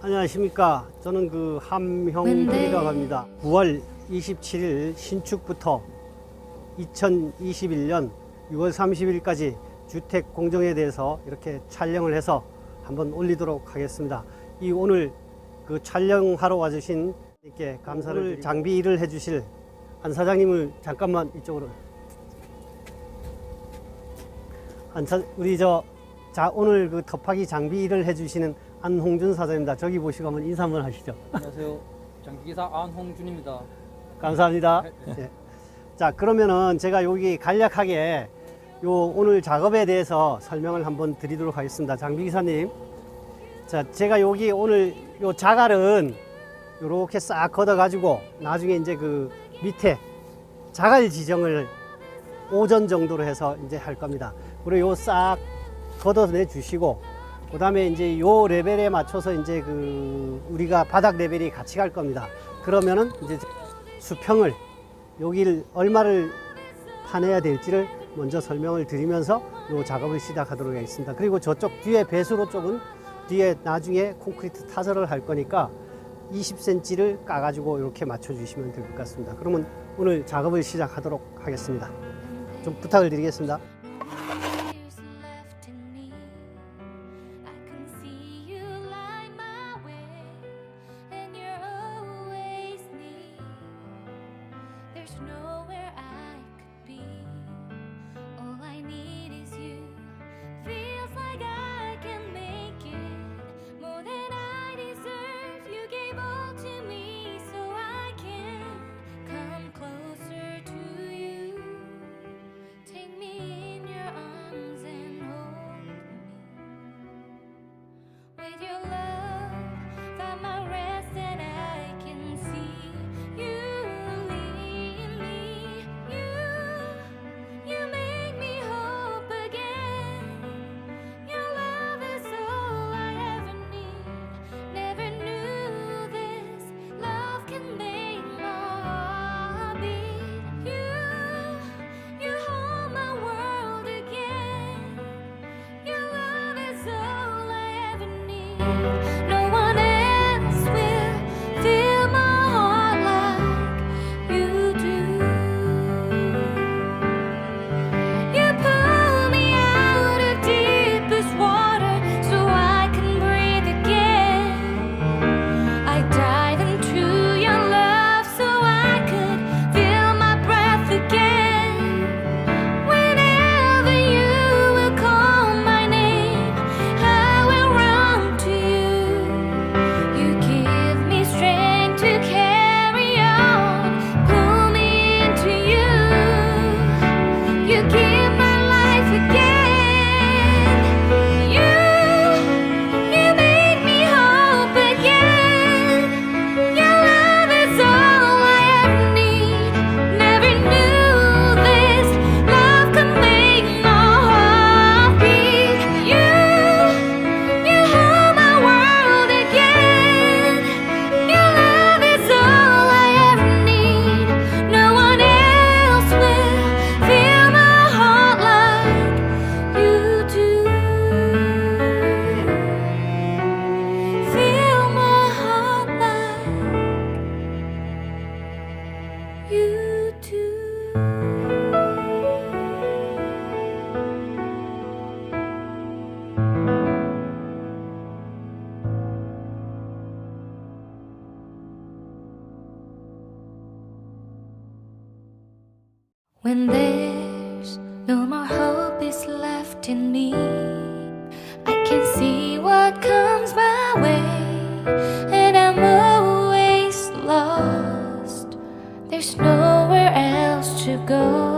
안녕하십니까. 저는 그 함형준이라고 합니다. 9월 27일 신축부터 2021년 6월 30일까지 주택 공정에 대해서 이렇게 촬영을 해서 한번 올리도록 하겠습니다. 이 오늘 그 촬영하러 와주신 이렇게 감사를 오늘 장비 일을 해주실 안 사장님을 잠깐만 이쪽으로 안 사, 우리 저 자, 오늘 그 터파기 장비 일을 해주시는 안홍준 사장입니다. 저기 보시고 한번 인사 한번 하시죠. 안녕하세요. 장기기사 안홍준입니다. 감사합니다. 예. 자, 그러면은 제가 여기 간략하게 요 오늘 작업에 대해서 설명을 한번 드리도록 하겠습니다. 장비 기사님. 자, 제가 여기 오늘 요 자갈은 요렇게 싹 걷어 가지고 나중에 이제 그 밑에 자갈 지정을 오전 정도로 해서 이제 할 겁니다. 그리고 요 싹 걷어내 주시고 그 다음에 이제 요 레벨에 맞춰서 이제 그 우리가 바닥 레벨이 같이 갈 겁니다. 그러면은 이제 수평을 여기를 얼마를 파내야 될지를 먼저 설명을 드리면서 요 작업을 시작하도록 하겠습니다. 그리고 저쪽 뒤에 배수로 쪽은 뒤에 나중에 콘크리트 타설을 할 거니까 20cm를 까가지고 이렇게 맞춰주시면 될 것 같습니다. 그러면 오늘 작업을 시작하도록 하겠습니다. 좀 부탁을 드리겠습니다. When there's no more hope is left in me, I can see what comes my way, and I'm always lost. There's nowhere else to go.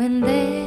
when they